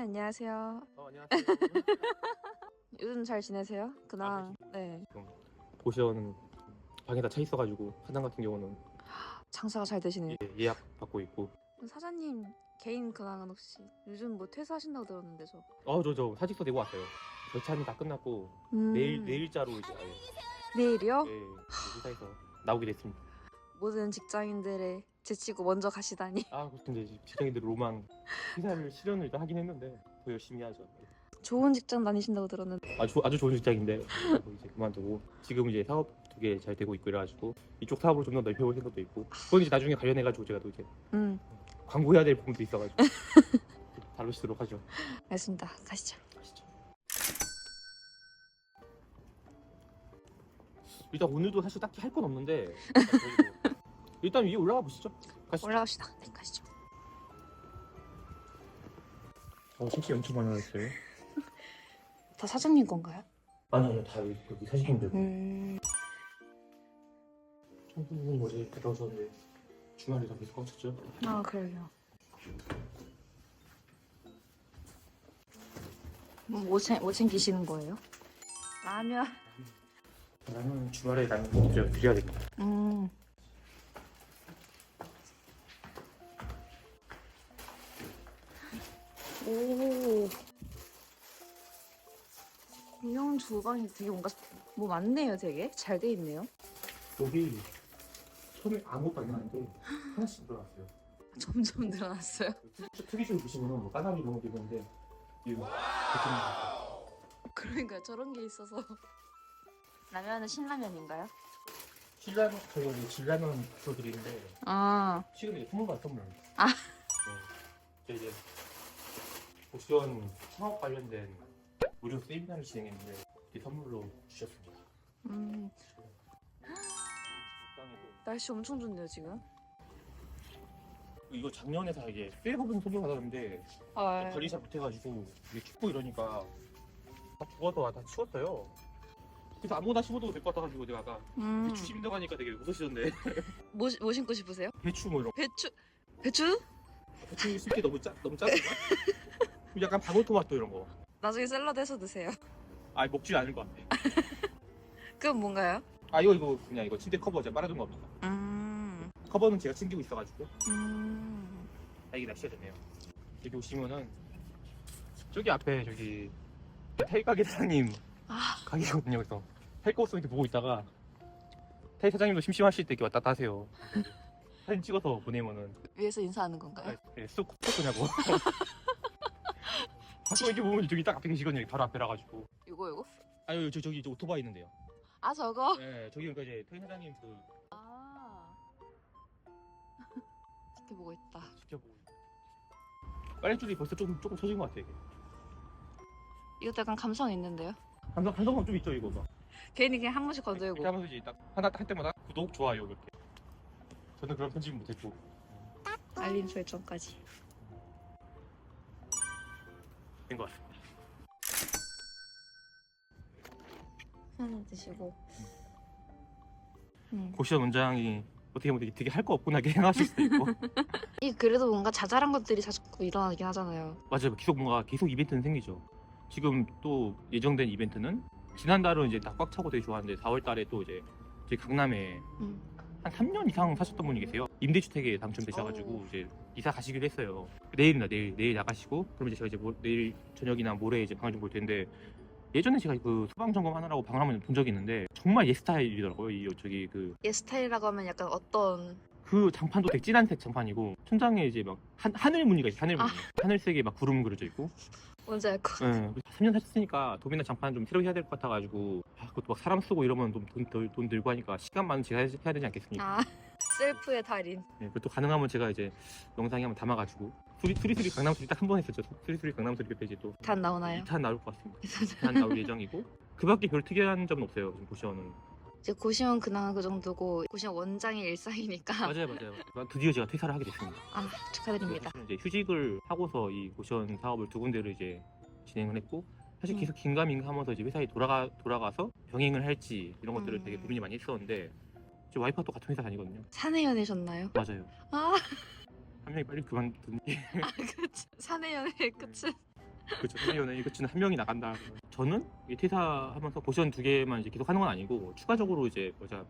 안녕하세요. 어, 안녕하세요. 요즘 잘 지내세요? 아, 근황. 네. 보시는 방에다 차 있어가지고 사장 같은 경우는 장사가 잘 되시네요. 예, 예약 받고 있고. 사장님 개인 근황은 혹시 요즘 뭐 퇴사하신다고 들었는데 저. 어저 저 사직서 내고 왔어요. 절차는 다 끝났고 음, 내일 내일자로 이제 아예 내일이요? 예, 이제 회사에서 나오게 됐습니다. 모든 직장인들의 제치고 먼저 가시다니. 아 근데 이제 직장인들 로망 회사를 실현을 일단 하긴 했는데 더 열심히 하죠. 좋은 직장 다니신다고 들었는데. 아주 아주 좋은 직장인데 이제 그만두고 지금 이제 사업 두 개 잘 되고 있고 이래가지고 이쪽 사업을 좀 더 넓혀볼 생각도 있고 그건 이제 나중에 관련해가지고 제가 또 이제 음, 광고해야 될 부분도 있어가지고 다루시도록 하죠. 알겠습니다. 가시죠. 가시죠. 일단 오늘도 사실 딱히 할 건 없는데 일단, 저희 뭐- 일단 위에 올라가 보시죠. 가시죠. 올라갑시다. 네, 가시죠. 어, 택시 엄청 많이 왔어요. 다 사장님 건가요? 아니 아니 다 여기, 여기 사시는데 음, 뭐지 갔다 오셨는데 주말에 다 계속 꽉찼죠? 아 그래요. 뭐 챙, 뭐 챙기시는 거예요? 라면. 나는 주말에 나는 드려, 드려야 되겠다. 음. 주방이 되게 뭔가 뭐 많네요, 되게 잘 돼 있네요. 여기 처음에 아무것도 안 나왔는데 하나씩 들어갔어요. 점점 늘어났어요. 특이점 보시면은 뭐 까나리 이런 것도 있는데 이거 대충 그러니까 저런 게 있어서. 라면은 신라면인가요? 신라면 저희가 이제 진라면 부탁드리는데 아, 지금 이제 선물. 아. 네. 저 이제 복수원 창업 관련된 무료 세미나를 진행했는데 이 선물로 주셨습니다. 음, 날씨 엄청 좋네요 지금. 이거 작년에 다 이게 쇠거분 소비 받았는데 아, 관리 잘 못해가지고 이게 춥고 이러니까 다 죽어서 다 치웠어요. 그래서 아무거나 심어도 될 것 같아가지고 제가 아까 음, 배추 심다고 하니까 되게 웃으시던데 뭐, 뭐 신고 싶으세요? 배추 뭐 이런 거. 배추, 배추? 배추 심기 너무 짜 너무 짜증나? 약간 방울토마토 이런 거. 나중에 샐러드 해서 드세요. 아 먹지 않을 것 같아. 그건 뭔가요? 아 이거 이거 그냥 이거 침대 커버 제가 빨아둔 겁니다. 음, 커버는 제가 챙기고 있어가지고 음, 아 이게 낚시가 되네요. 여기 오시면은 저기 앞에 저기 타이 가게 사장님 아, 가게거든요. 그래서 탈거 없으면 이렇게 보고 있다가 타이 사장님도 심심하실 때 이렇게 왔다 갔다 하세요. 사진 찍어서 보내면은 위에서 인사하는 건가요? 예, 쑥 코코냐고. 자꾸 이렇게 보면 저기 딱 앞에 계시거든요. 바로 앞에라 가지고. 이거 이거? 아유 저 저기 저 오토바이 있는데요. 아 저거? 네, 저기 그러니까 이제 타이 사장님 그 아, 지켜보고 있다. 지켜보고. 빨래줄이 벌써 조금 조금 처진 것 같아 이게. 이것도 약간 감성 있는데요? 감성 감성은 좀 있죠 이거. 괜히 그냥 한 번씩 건들고. 하면서 이제 딱 하나 할 때마다 구독 좋아요 이렇게. 저는 그런 편집 못했고. 알림 설정까지. 된 것 같습니다. 하나 드시고. 음. 고시원 원장이 어떻게 보면 되게 할 거 없구나 이렇게 생각하실 수도 있고 이 그래도 뭔가 자잘한 것들이 자꾸 일어나긴 하잖아요. 맞아요 계속 뭔가 계속 이벤트는 생기죠 지금 또 예정된 이벤트는 지난달은 이제 다 꽉 차고 되게 좋았는데 4월달에 또 이제 저희 강남에 음. 한 3년 이상 사셨던 분이 계세요. 임대주택에 당첨되셔가지고 오. 이제 이사 가시기로 했어요. 내일입니다 내일 내일 나가시고 그럼 이제 제가 이제 모- 내일 저녁이나 모레 이제 방을 좀 볼 텐데 예전에 제가 그 소방 점검 하느라고 방을 한번 본 적이 있는데 정말 옛 스타일이더라고요. 이 저기 그얘 스타일이라고 하면 약간 어떤 그 장판도 되게 진한색 장판이고 천장에 이제 막 한, 하늘 무늬가 있어요 하늘 무늬. 하늘색에 막 구름 그려져 있고 뭔지 알 것. 예, 3년 사셨으니까 도배나 장판 좀 새로 해야 될 것 같아가지고 아, 그것도 막 사람 쓰고 이러면 좀 돈, 돈, 돈 들고 하니까 시간 많은 제가 해야, 되지 않겠습니까? 아, 셀프의 달인. 예, 그것도 가능하면 제가 이제 영상에 한번 담아가지고. 수리, 수리 수리 강남 수리 딱 한 번 했었죠. 수리 수리 강남 수리 옆에 이제 또. 단 나오나요? 2탄 나올 것 같습니다. 2탄 나올 예정이고. 그 밖에 별 특이한 점은 없어요 지금 보시면은 이제 고시원 근황은 그 정도고 고시원 원장의 일상이니까. 맞아요 맞아요 드디어 제가 퇴사를 하게 됐습니다 아, 축하드립니다. 이제 휴직을 하고서 이 고시원 사업을 두 군데를 이제 진행을 했고 사실 음. 계속 긴가민가하면서 이제 회사에 돌아가 돌아가서 병행을 할지 이런 것들을 음. 되게 고민이 많이 했었는데 제 와이프가 또 같은 회사 다니거든요. 사내 연애셨나요? 맞아요. 아, 한 명이 빨리 그만둔 게 아 그치. 사내 연애의 끝은 그렇죠. 소리오는 이거 지는 한 명이 나간다. 저는 이 퇴사하면서 고시원 두 개만 이제 계속 하는 건 아니고 추가적으로 이제 뭐자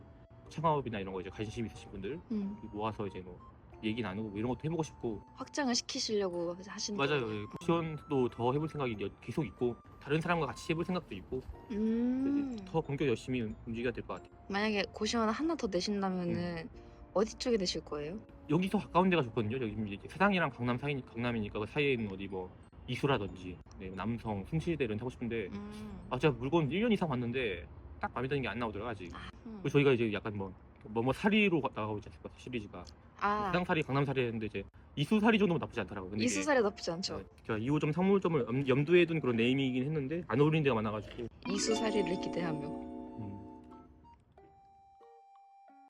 창업이나 이런 거 이제 관심 있으신 분들 음, 모아서 이제 뭐 얘기 나누고 뭐 이런 것도 해보고 싶고 확장을 시키시려고 하시는 맞아요. 예. 고시원도 더 해볼 생각이 여- 계속 있고 다른 사람과 같이 해볼 생각도 있고 음, 이제 더 본격 열심히 움직여야 될 것 같아요. 만약에 고시원 하나 더 내신다면은 어디 쪽에 내실 거예요? 여기서 가까운 데가 좋거든요. 여기 이제 사당이랑 강남 사이 강남이니까 그 사이에 있는 어디 뭐 이수라든지 네, 남성, 숭실대 이런 데 하고 싶은데 음, 아 제가 물건 1년 이상 봤는데 딱 마음에 드는 게 안 나오더라고요 아직. 음. 그래서 저희가 이제 약간 뭐 뭐뭐 사리로 가- 나가고 있지 않습니까 시리즈가 아, 사당사리, 강남사리 했는데 이제 이수사리 정도면 나쁘지 않더라고요. 근데 이게 이수살이 나쁘지 않죠. 제가 2호점, 3호점을 염, 염두에 둔 그런 네임이긴 했는데 안 어울리는 데가 많아가지고 이수살이를 기대하며